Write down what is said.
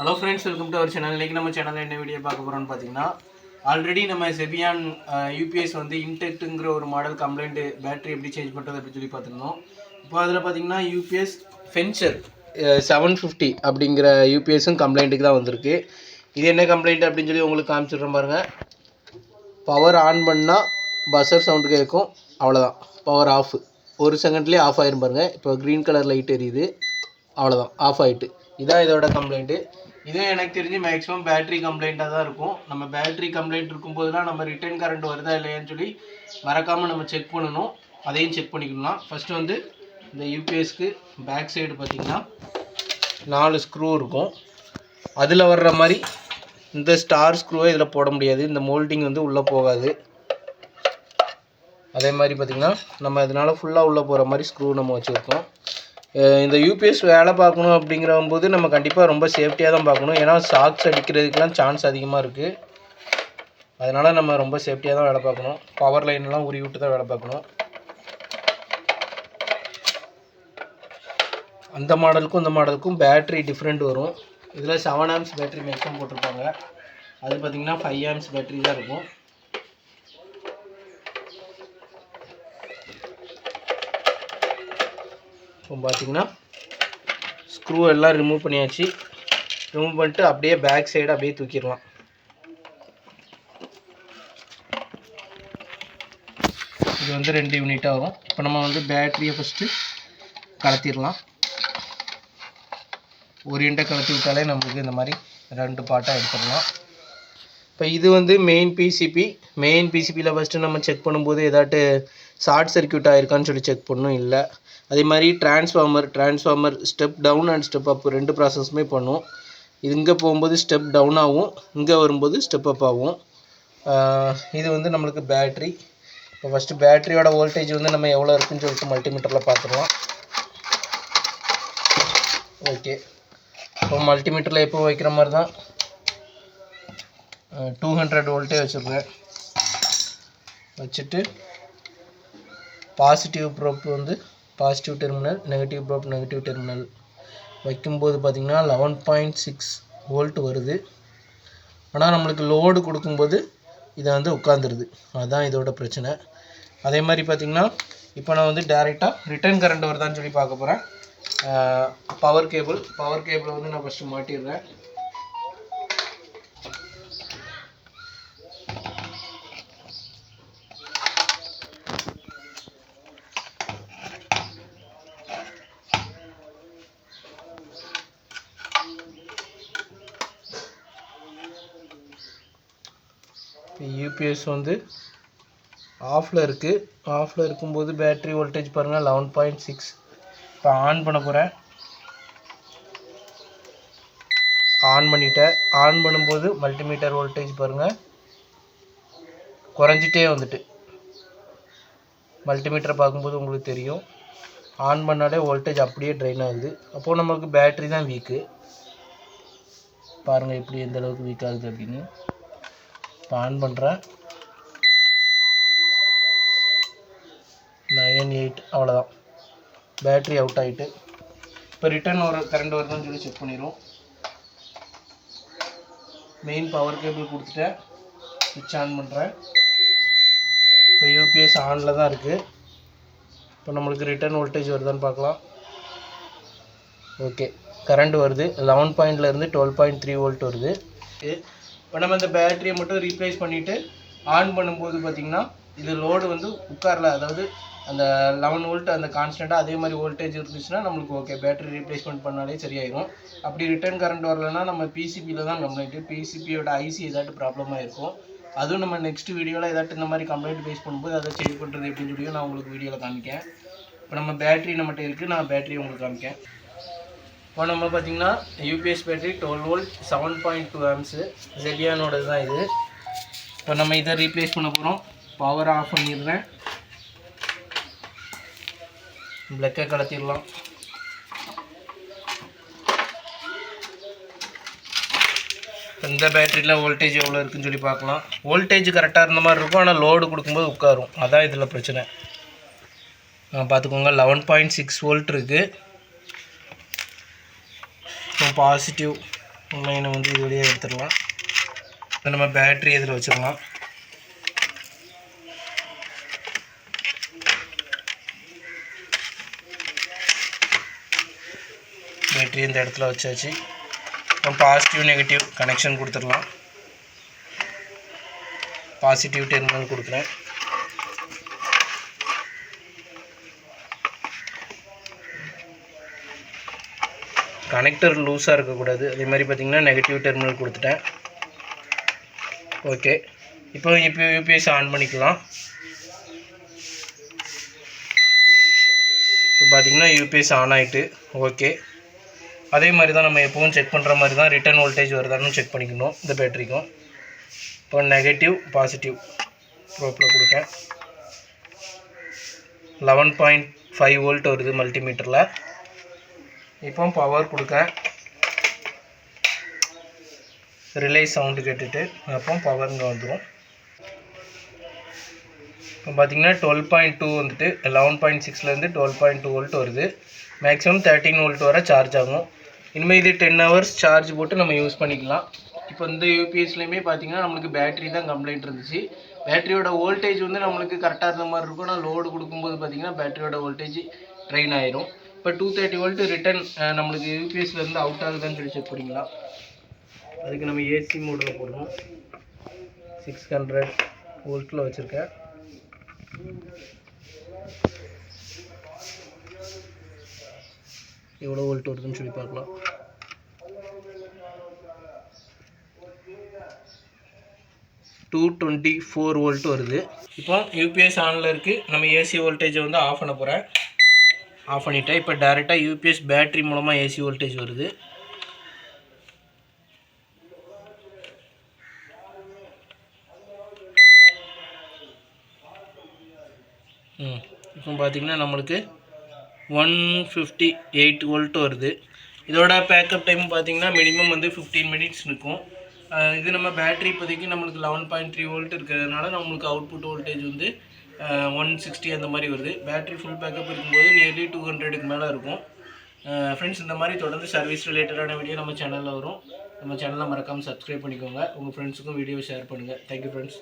Hello friends welcome to our channel இன்றைக்கி நம்ம சேனலில் என்ன வீடியோ பார்க்க போகிறோம்னு பார்த்தீங்கன்னா ஆல்ரெடி நம்ம செபியான் யூபிஎஸ் வந்து இன்டெக்ட்டுங்கிற ஒரு மாடல் கம்ப்ளைண்ட் பேட்டரி எப்படி சேஞ்ச் பண்ணுறது அப்படின்னு சொல்லி பார்த்துருந்தோம். இப்போ அதில் பார்த்தீங்கன்னா யூபிஎஸ் ஃபென்ச்சர் செவன் ஃபிஃப்டி அப்படிங்கிற யூபிஎஸும் கம்ப்ளைண்ட்டுக்கு தான் வந்திருக்கு. இது என்ன கம்ப்ளைண்ட் அப்படின்னு சொல்லி உங்களுக்கு காமிச்சிடுறேன் பாருங்கள் பவர் ஆன் பண்ணால் பஸ்ஸர் சவுண்டு கேட்கும். அவ்வளோதான் பவர் ஆஃப் ஒரு செகண்ட்லேயே ஆஃப் ஆயிரும் பாருங்கள் இப்போ க்ரீன் கலர் லைட் எரியுது. அவ்வளோதான் ஆஃப் ஆகிட்டு இதான் இதோட கம்ப்ளைண்ட்டு இதே எனக்கு தெரிஞ்சு மேக்ஸிமம் பேட்டரி கம்ப்ளைண்ட்டாக தான் இருக்கும். நம்ம பேட்டரி கம்ப்ளைண்ட் இருக்கும்போதுலாம் நம்ம ரிட்டர்ன் கரண்ட் வருதா இல்லையான்னு சொல்லி மறக்காமல் நம்ம செக் பண்ணணும். அதையும் செக் பண்ணிக்கலாம். ஃபஸ்ட்டு வந்து இந்த யூபிஎஸ்க்கு பேக் சைடு பார்த்திங்கன்னா நாலு ஸ்க்ரூ இருக்கும். அதில் வர்ற மாதிரி இந்த ஸ்டார் ஸ்க்ரூவை இதில் போட முடியாது. இந்த மோல்டிங் வந்து உள்ளே போகாது. அதே மாதிரி பார்த்திங்கன்னா நம்ம இதனால் ஃபுல்லாக உள்ளே போகிற மாதிரி ஸ்க்ரூ நம்ம வச்சுருக்கோம். இந்த யூபிஎஸ் வேலை பார்க்கணும் அப்படிங்கிற போது நம்ம கண்டிப்பாக ரொம்ப சேஃப்டியாக தான் பார்க்கணும். ஏன்னா ஷாக்ஸ் அடிக்கிறதுக்கெலாம் சான்ஸ் அதிகமாக இருக்குது அதனால் நம்ம ரொம்ப சேஃப்டியாக தான் வேலை பார்க்கணும். பவர் லைன்லாம் உரி விட்டு தான் வேலை பார்க்கணும். அந்த மாடலுக்கும் இந்த மாடலுக்கும் பேட்ரி டிஃப்ரெண்ட் வரும். இதில் செவன் ஆம்ஸ் பேட்ரி மேக்ஸிமம் போட்டிருப்பாங்க. அது பார்த்திங்கன்னா ஃபைவ் ஆம்ஸ் பேட்ரி தான் இருக்கும். இப்போ பார்த்தீங்கன்னா ஸ்க்ரூ எல்லாம் ரிமூவ் பண்ணியாச்சு. ரிமூவ் பண்ணிட்டு அப்படியே பேக் சைடு அப்படியே தூக்கிடலாம். இது வந்து ரெண்டு யூனிட் ஆகும். இப்போ நம்ம வந்து பேட்டரியை ஃபஸ்ட்டு கலத்திடலாம். ஒரு யூனிட்டை கலத்தி விட்டாலே நமக்கு இந்த மாதிரி ரெண்டு பாட்டாக எடுத்துடலாம். இப்போ இது வந்து மெயின் பிசிபி மெயின் பிசிபியில் ஃபஸ்ட்டு நம்ம செக் பண்ணும்போது ஏதாட்டு ஷார்ட் சர்க்யூட் ஆகிருக்கான்னு சொல்லி செக் பண்ணணும் இல்லை. அதே மாதிரி transformer transformer step down and step up ரெண்டு ப்ராசஸுமே பண்ணும். இது இங்கே போகும்போது ஸ்டெப் டவுன் ஆகும் இங்கே வரும்போது ஸ்டெப் அப் ஆகும் இது வந்து நம்மளுக்கு பேட்ரி இப்போ ஃபஸ்ட்டு பேட்டரியோட வோல்டேஜ் வந்து நம்ம எவ்வளோ இருக்குன்னு சொல்லிட்டு மல்டிமீட்டரில் பார்த்துருவோம். ஓகே இப்போ மல்டிமீட்டரில் எப்போ வைக்கிற மாதிரி தான் டூ ஹண்ட்ரட் வோல்ட்டே வச்சுருக்கேன். வச்சுட்டு பாசிட்டிவ் ப்ரோப் வந்து positive terminal negative probe negative terminal வைக்கும்போது பார்த்திங்கன்னா லெவன் பாயிண்ட் சிக்ஸ் வோல்ட் வருது. ஆனால் நம்மளுக்கு லோடு கொடுக்கும்போது இதை வந்து உட்காந்துருது அதுதான் இதோட பிரச்சனை. அதே மாதிரி பார்த்திங்கன்னா இப்போ நான் வந்து டேரெக்டாக ரிட்டர்ன் கரண்ட் வருதான்னு சொல்லி பார்க்க போகிறேன் பவர் கேபிள் பவர் கேபிளை வந்து நான் ஃபஸ்ட்டு மாட்டிடுறேன். யூபிஎஸ் வந்து ஆஃபில் இருக்குது ஆஃபில் இருக்கும்போது பேட்டரி வோல்டேஜ் பாருங்கள் லெவன் பாயிண்ட் சிக்ஸ் இப்போ ஆன் பண்ண போகிறேன் ஆன் பண்ணிட்டேன். ஆன் பண்ணும்போது மல்டிமீட்டர் வோல்டேஜ் பாருங்கள் குறைஞ்சிட்டே வந்துட்டு. மல்டிமீட்டரை பார்க்கும்போது உங்களுக்கு தெரியும். ஆன் பண்ணாலே வோல்டேஜ் அப்படியே ட்ரெயின் ஆகுது. அப்போது நம்மளுக்கு பேட்ரி தான் வீக்கு பாருங்கள் இப்படி எந்த அளவுக்கு வீக் ஆகுது அப்படின்னு. இப்போ ஆன் பண்ணுறேன் நயன் எயிட் அவ்வளோதான் பேட்ரி அவுட் ஆகிட்டு இப்போ ரிட்டர்ன் ஒரு கரண்ட் வருதுன்னு சொல்லி செக் பண்ணிடுவோம். மெயின் பவர் கேபிள் கொடுத்துட்டேன் சுவிட்ச் ஆன் பண்ணுறேன் இப்போ யூபிஎஸ் ஆனில் தான் இருக்குது இப்போ நம்மளுக்கு ரிட்டர்ன் வோல்டேஜ் வருதான்னு பார்க்கலாம். ஓகே கரண்ட் வருது. லெவன் பாயிண்ட்லேருந்து டுவெல் பாயிண்ட் த்ரீ வோல்ட் வருது. இப்போ நம்ம இந்த பேட்டரியை மட்டும் ரீப்ளேஸ் பண்ணிவிட்டு ஆன் பண்ணும்போது பார்த்திங்கன்னா இது லோடு வந்து உட்காரல. அதாவது அந்த லெவன் வோல்ட் அந்த கான்ஸ்டண்ட்டாக அதே மாதிரி வோல்டேஜ் இருந்துச்சுன்னா நம்மளுக்கு ஓகே பேட்டரி ரீப்ளேஸ்மெண்ட் பண்ணாலே சரியாயிரும். அப்படி ரிட்டர்ன் கரண்ட் வரலன்னா நம்ம பிசிபியில் தான் கம்ப்ளைண்ட்டு பிசிபியோட ஐசி ஏதாட்டு ப்ராப்ளமாக இருக்கும் அதுவும் நம்ம நெக்ஸ்ட் வீடியோவில் ஏதாட்டு இந்த மாதிரி கம்ப்ளைண்ட் ஃபேஸ் பண்ணும்போது அதை சேஞ்ச் பண்ணுறது எப்படின்னு சொல்லி நான் உங்களுக்கு வீடியோவில் காமிக்கேன் இப்போ நம்ம பேட்டரி நம்மகிட்ட இருக்குது நான் பேட்டரி உங்களுக்கு காமிக்கேன் இப்போ நம்ம பார்த்தீங்கன்னா UPS battery twelve volt seven point two amps ஜெலியானோட தான் இது. இப்போ நம்ம இதை ரீப்ளேஸ் பண்ண போகிறோம் பவர் ஆஃப் பண்ணிடுறேன். பிளக்கை கலத்திடலாம். இந்த பேட்டரியில் வோல்டேஜ் எவ்வளோ இருக்குன்னு சொல்லி பார்க்கலாம். வோல்டேஜ் கரெக்டாக இருந்த மாதிரி இருக்கும் ஆனால் லோடு கொடுக்கும்போது உட்காரும். அதான் இதில் பிரச்சனை. பார்த்துக்கோங்க லெவன் பாயிண்ட் சிக்ஸ் வோல்ட் இருக்குது பாசிட்டிவ் லைனை வந்து இது வழியாக எடுத்துடலாம். இப்போ நம்ம பேட்ரி இதில் வச்சிடலாம். பேட்ரி இந்த இடத்துல வச்சாச்சு. இப்போ பாசிட்டிவ் நெகட்டிவ் கனெக்ஷன் கொடுத்துடலாம். பாசிட்டிவ் டெர்மினல் கொடுக்குறேன். கனெக்டர் லூஸாக இருக்கக்கூடாது. அதே மாதிரி பார்த்திங்கன்னா நெகட்டிவ் டெர்மினல் கொடுத்துட்டேன். ஓகே இப்போ இப்போ யூபிஎஸ் ஆன் பண்ணிக்கலாம். இப்போ பார்த்தீங்கன்னா யூபிஎஸ் ஆன் ஆகிட்டு ஓகே அதே மாதிரி தான் நம்ம எப்பவும் செக் பண்ணுற மாதிரி தான் ரிட்டர்ன் வோல்டேஜ் வருதான்னு செக் பண்ணிக்கணும் இந்த பேட்டரிக்கும் இப்போ நெகட்டிவ் பாசிட்டிவ் ப்ரோப்பில் கொடுத்தேன் லெவன் பாயிண்ட் ஃபைவ் வோல்ட் வருது மல்டிமீட்டரில் இப்போ பவர் கொடுக்கேன் ரிலே சவுண்டு கேட்டுட்டு அப்போ பவருங்க வந்துடும் இப்போ பார்த்தீங்கன்னா டுவெல் பாயிண்ட் டூ வந்துட்டு லெவன் பாயிண்ட் சிக்ஸ்லேருந்து டுவெல் பாயிண்ட் டூ வோல்ட் வருது. மேக்ஸிமம் தேர்ட்டின் வோல்ட் வரை சார்ஜ் ஆகும். இனிமேல் இது டென் ஹவர்ஸ் சார்ஜ் போட்டு நம்ம யூஸ் பண்ணிக்கலாம். இப்போ இந்த யூபிஎஸ்லேயுமே பார்த்தீங்கன்னா நம்மளுக்கு பேட்டரி தான் கம்ப்ளைண்ட் இருந்துச்சு. பேட்டரியோட வோல்டேஜ் வந்து நம்மளுக்கு கரெக்டாக இருந்த மாதிரி இருக்கும். ஆனால் லோடு கொடுக்கும்போது பார்த்தீங்கன்னா பேட்டரியோட வோல்டேஜ் ட்ரெயின் ஆயிரும். இப்போ டூ தேர்ட்டி வோல்ட் ரிட்டன் நம்மளுக்கு யூபிஎஸ்லேருந்து அவுட் ஆகுதான்னு சொல்லி செக் பண்ணிக்கலாம். அதுக்கு நம்ம ஏசி மோடில் போடணும். சிக்ஸ் ஹண்ட்ரட் வோல்ட்டில் வச்சுருக்கேன் எவ்வளோ வோல்ட் வருதுன்னு சொல்லி பார்க்கலாம். டூ டுவெண்ட்டி ஃபோர் வோல்ட் வருது. இப்போ யூபிஎஸ் ஆனில் இருக்குது நம்ம ஏசி வோல்டேஜை வந்து ஆஃப் பண்ண போகிறேன் ஆஃப் பண்ணிட்டேன் இப்போ டேரெக்டாக யூபிஎஸ் பேட்டரி மூலமாக ஏசி வோல்டேஜ் வருது. ம் இப்போ பார்த்தீங்கன்னா நம்மளுக்கு ஒன் ஃபிஃப்டி எயிட் வோல்ட் வருது. இதோட பேக்கப் டைம் பார்த்தீங்கன்னா மினிமம் வந்து ஃபிஃப்டீன் மினிட்ஸ் நிற்கும் இது நம்ம பேட்ரி இப்போதைக்கு நம்மளுக்கு லெவன் பாயிண்ட் த்ரீ வோல்ட் இருக்கிறதுனால நம்மளுக்கு அவுட்புட் வோல்டேஜ் வந்து ஒன் சிக்ஸ்டி அந்த மாதிரி வருது. பேட்டரி ஃபுல் பேக்கப் இருக்கும்போது நியர்லி டூ ஹண்ட்ரடுக்கு மேலே இருக்கும். ஃப்ரெண்ட்ஸ் இந்த மாதிரி தொடர்ந்து சர்வீஸ் ரிலேட்டடான வீடியோ நம்ம சேனலில் வரும். நம்ம சேனலை மறக்காமல் சப்ஸ்கிரைப் பண்ணிக்கோங்க. உங்கள் ஃப்ரெண்ட்ஸுக்கும் வீடியோ ஷேர் பண்ணுங்கள் தேங்க்யூ ஃப்ரெண்ட்ஸ்